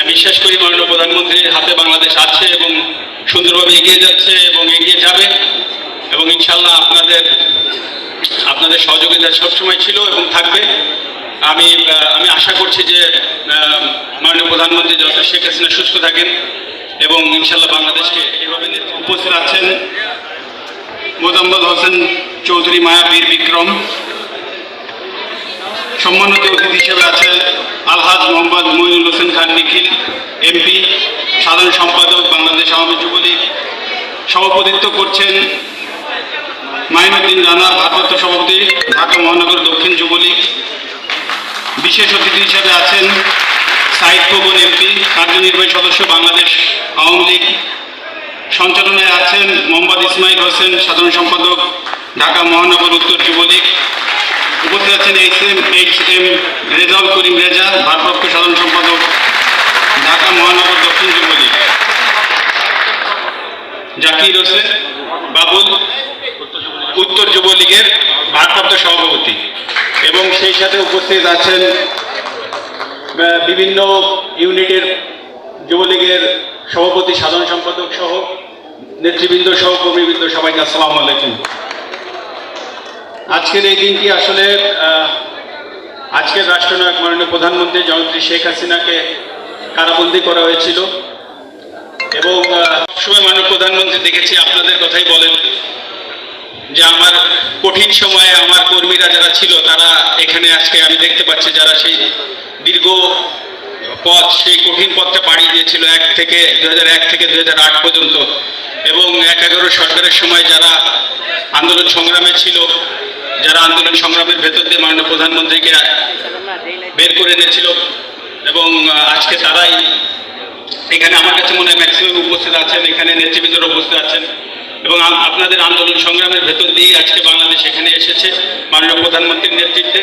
আমি বিশ্বাস করি মাননীয় প্রধানমন্ত্রীর হাতে বাংলাদেশ আছে এবং সুন্দরভাবে এগিয়ে যাচ্ছে এবং এগিয়ে যাবে এবং ইনশাল্লাহ আপনাদের আপনাদের সহযোগিতা সবসময় ছিল এবং থাকবে। আমি আমি আশা করছি যে মাননীয় প্রধানমন্ত্রী যত শেখ হাসিনা সুস্থ থাকেন এবং ইনশাল্লাহ বাংলাদেশকে এভাবে উপস্থিত আছেন। মোজাম্মদ হোসেন চৌধুরী মায়া বীর বিক্রম। সম্মানিত অতিথি হিসেবে আছেন আলহাজ মোহাম্মদ মইনুল হোসেন খান নিখিল এমপি সাধারণ সম্পাদক, বাংলাদেশ আওয়ামী যুবলীগ। সভাপতিত্ব করছেন মাইনুদ্দিন রানা ভারপ্রাপ্ত সভাপতি, ঢাকা মহানগর দক্ষিণ যুবলীগ। বিশেষ অতিথি হিসেবে আছেন সাইদ খোকন এমপি কার্যনির্বাহী সদস্য, বাংলাদেশ আওয়ামী লীগ। সঞ্চালনায় আছেন মোহাম্মদ ইসমাইল হোসেন, সাধারণ সম্পাদক, ঢাকা মহানগর উত্তর যুবলীগ। উপস্থিত আছেন H M H M Rezaul Karim Reza, ভারপ্রাপ্ত সাধারণ সম্পাদক, ঢাকা মহানগর দক্ষিণ যুবলীগ। জাকির হোসেন বাবুল, উত্তর যুবলীগের ভারপ্রাপ্ত সভাপতি। এবং সেই সাথে উপস্থিত আছেন বিভিন্ন ইউনিটের যুবলীগের সভাপতি, সাধারণ সম্পাদক সহ, নেতৃবৃন্দ সহ, কর্মীবৃন্দ সবাইকে আসসালামু আলাইকুম। আজকের এই দিনটি আসলে আজকের রাষ্ট্রনায়ক মাননীয় প্রধানমন্ত্রী জনত্রী শেখ হাসিনাকে কারাবন্দি করা হয়েছিল। এবং সবসময় মাননীয় প্রধানমন্ত্রী দেখেছি, আপনাদের কথাই বলেন যে আমার কঠিন সময়ে আমার কর্মীরা যারা ছিল, তারা এখানে আজকে আমি দেখতে পাচ্ছি যারা সেই দীর্ঘ পথ, সেই কঠিন পথটা পাড়ি দিয়েছিল এক থেকে দু এক থেকে দু হাজার আট পর্যন্ত। এবং এক এগারো সরকারের সময় যারা আন্দোলন সংগ্রামে ছিল যারা আন্দোলন সংগ্রামের ভেতর দিয়ে মাননীয় প্রধানমন্ত্রীকে বের করে এনেছিল এবং আজকে তারাই এখানে আমার কাছে মনে হয় ম্যাক্সিমাম উপস্থিত আছেন, এখানে নেতৃবৃন্দরা উপস্থিত আছেন এবং আপনাদের আন্দোলন সংগ্রামের ভেতর দিয়েই আজকে বাংলাদেশ এখানে এসেছে মাননীয় প্রধানমন্ত্রীর নেতৃত্বে।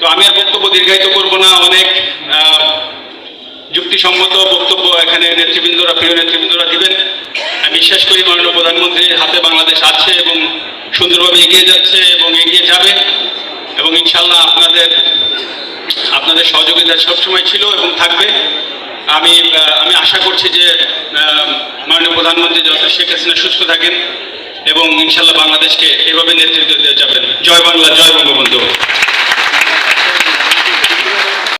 তো আমি আর বক্তব্য দীর্ঘায়িত করব না, অনেক যুক্তিসম্মত বক্তব্য এখানে নেতৃবৃন্দরা, প্রিয় নেতৃবৃন্দরা দিবেন। আমি বিশ্বাস করি মাননীয় প্রধানমন্ত্রীর হাতে বাংলাদেশ আছে এবং সুন্দরভাবে এগিয়ে যাচ্ছে। এগিয়ে যাবে এবং ইনশাল্লাহ আপনাদের আপনাদের সহযোগিতা সবসময় ছিল এবং থাকবে। আমি আমি আশা করছি যে মাননীয় প্রধানমন্ত্রী যত শেখ হাসিনা সুস্থ থাকেন এবং ইনশাল্লাহ বাংলাদেশকে এভাবে নেতৃত্ব দিয়ে যাবেন। জয় বাংলা, জয়